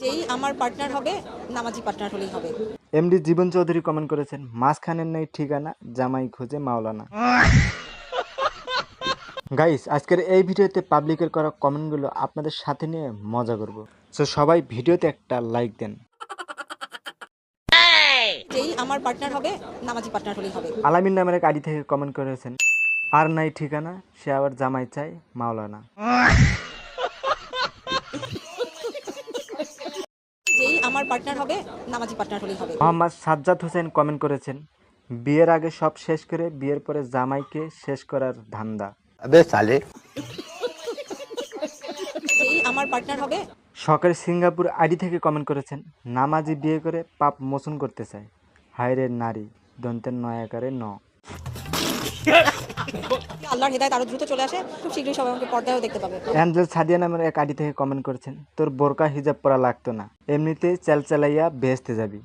যেই আমার পার্টনার হবে নামাজি পার্টনার হলেই হবে। এমডি জীবন চৌধুরী কমেন্ট করেছেন মাঝখানের নেই ঠিকানা জামাই খোঁজে মাওলানা। গাইস আজকের এই ভিডিওতে পাবলিকের করা কমেন্টগুলো আপনাদের সাথে নিয়ে মজা করব। সো সবাই ভিডিওতে একটা লাইক দেন। যেই আমার পার্টনার হবে নামাজি পার্টনার হলেই হবে। আলামিন নামের এক আইডি থেকে কমেন্ট করেছেন আর নাই ঠিকানা সে আবার জামাই চাই মাওলানা যেই আমার পার্টনার হবে নামাজি পার্টনার হলেই হবে। মোহাম্মদ সাজ্জাদ হোসেন কমেন্ট করেছেন বিয়ের আগে সব শেষ করে বিয়ের পরে জামাইকে শেষ করার ধান্দা। যেই আমার পার্টনার হবে। সকালে সিঙ্গাপুর আইডি থেকে কমেন্ট করেছেন নামাজি বিয়ে করে পাপ মোচন করতে চায়। হায়রের নারী দন্তের নয়াকারে ন। আল্লাহর হেদায়ত আরও দ্রুত চলে আসে খুব শীঘ্রই সবাই আমাকে পর্দায়ও দেখতে পাবে। অ্যাঞ্জেল সাদিয়া নামের এক আইডি থেকে কমেন্ট করেছেন তোর বোরকা হিজাব পরা লাগতো না এমনিতেই চাল চালাইয়া বেহেস্তে যাবি।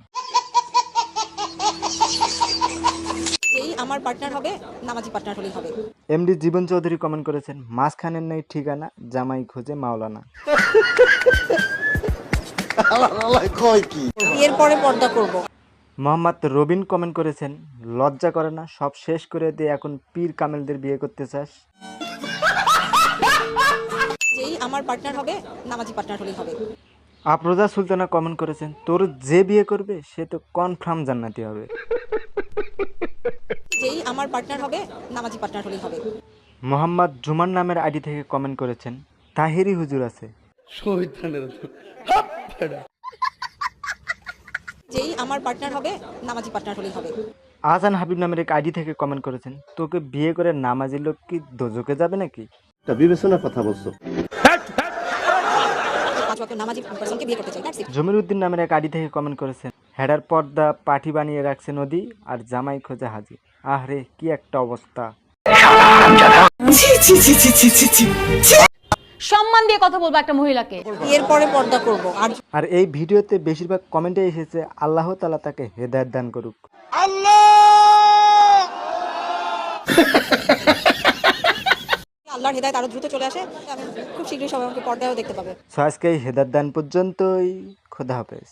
যেই আমার পার্টনার হবে নামাজি পার্টনার হলেই হবে। এমডি জীবন চৌধুরী কমেন্ট করেছেন মাঝখানের নেই ঠিকানা জামাই খোঁজে মাওলানা। বিয়ের পরে পর্দা করব। মোহাম্মদ রবিন কমেন্ট করেছেন লজ্জা করে না সব শেষ করে দিয়ে এখন পীর কামেলদের বিয়ে করতে চাস? যেই আমার পার্টনার হবে নামাজি পার্টনার হলেই হবে। আফরোজা সুলতানা কমেন্ট করেছেন তোর যে বিয়ে করবে সে তো কনফার্ম জান্নাতি হবে। যেই আমার পার্টনার হবে নামাজি পার্টনার হলেই হবে। মোহাম্মদ জুমান নামের আইডি থেকে কমেন্ট করেছেন তাহিরি হুজুর আছে। যেই আমার পার্টনার হবে নামাজি পার্টনার হলেই হবে। আহসান হাবিব নামের এক আইডি থেকে কমেন্ট করেছেন তোকে বিয়ে করে নামাজি লোক কি দোজকে যাবে নাকি? তা বিবেচনা কথা বলছো। পাঁচ ওয়াক্ত নামাজি পার্সনকে বিয়ে করতে চাই That's it. জমির উদ্দিন নামের এক আইডি থেকে কমেন্ট করেছেন হেডার পর্দা পাঠি বানিয়ে রাখছে নদী আর জামাই খোঁজে হাজি আহরে কি একটা অবস্থা। সম্মান দিয়ে কথা বলব একটা মহিলাকে। এরপরে পরে পর্দা করব। আর এই ভিডিওতে বেশিরভাগ কমেন্টে এসেছে আল্লাহ তালা তাকে হেদায়ত দান করুক। আল্লাহর হেদায় আরও দ্রুত চলে আসে। আমি খুব শীঘ্রই সবাই আমাকে পর্দায়ও দেখতে পাবে। সো আজকে এই হেদায়ত দান পর্যন্তই। খোদা হাফেজ।